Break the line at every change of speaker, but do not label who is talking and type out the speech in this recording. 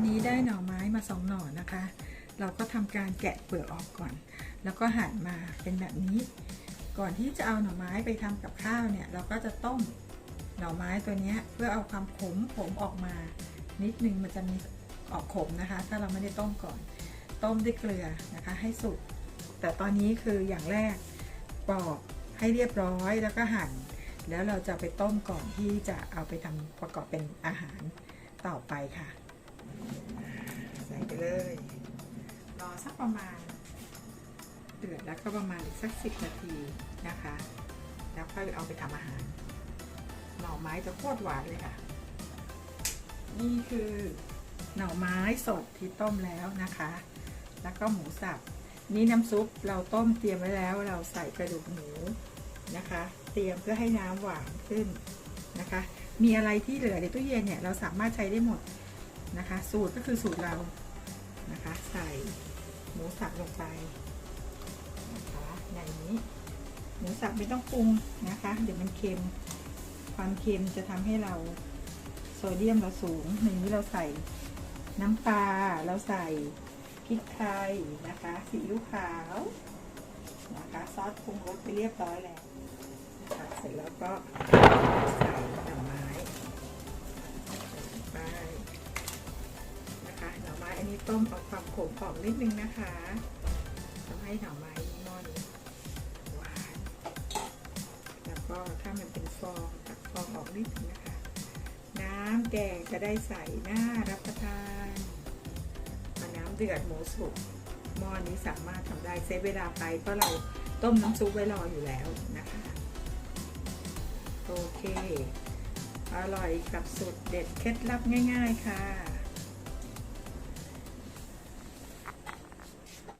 วันนี้ได้หน่อไม้มาสองหน่อนะคะ เราก็ทำการแกะเปลือกออกก่อน แล้วก็หั่นมาเป็นแบบนี้ ก่อนที่จะเอาหน่อไม้ไปทำกับข้าวเนี่ย เราก็จะต้มหน่อไม้ตัวนี้เพื่อเอาความขมขมออกมา นิดนึงมันจะมีออกขมนะคะ ถ้าเราไม่ได้ต้มก่อน ต้มด้วยเกลือนะคะให้สุก แต่ตอนนี้คืออย่างแรกปอกให้เรียบร้อยแล้วก็หั่น แล้วเราจะไปต้มก่อนที่จะเอาไปทำประกอบเป็นอาหารต่อไปค่ะ ไปเลย รอสักประมาณ เดือดแล้วก็ประมาณอีกสักสิบนาทีนะคะ แล้วค่อยเอาไปทำอาหาร หน่อไม้จะโคตรหวานเลยค่ะ นี่คือหน่อไม้สดที่ต้มแล้วนะคะ แล้วก็หมูสับ นี่น้ำซุปเราต้มเตรียมไว้แล้ว เราใส่กระดูกหมูนะคะ เตรียมเพื่อให้น้ำหวานขึ้นนะคะ มีอะไรที่เหลือในตู้เย็นเนี่ยเราสามารถใช้ได้หมดนะคะ สูตรก็คือสูตรเรา นะคะ ใส่หมูสับลงไปนะคะอย่างนี้ หมูสับไม่ต้องปรุงนะคะ เดี๋ยวมันเค็ม ความเค็มจะทำให้เราโซเดียมเราสูงในนี้เราใส่น้ำปลาเราใส่พริกไทยนะคะซีอิ๊วขาวนะคะซอสปรุงรสไปเรียบร้อยแล้วนะคะเสร็จแล้วก็ อันนี้ต้มเอาความขมออกนิดนึงนะคะทำให้หน่อไม้หม้อนี้หวาน แล้วก็ถ้ามันเป็นฟองตักฟองออกนิดนึงนะคะ น้ำแกงจะได้ใส่หน้ารับประทานพอน้ำเดือดหมูสุกหม้อนี้สามารถทำได้เซฟเวลาไปเพราะเราต้มน้ำซุปไว้รออยู่แล้วนะคะ โอเค อร่อยกับสูตรเด็ดเคล็ดลับง่าย ๆ ค่ะ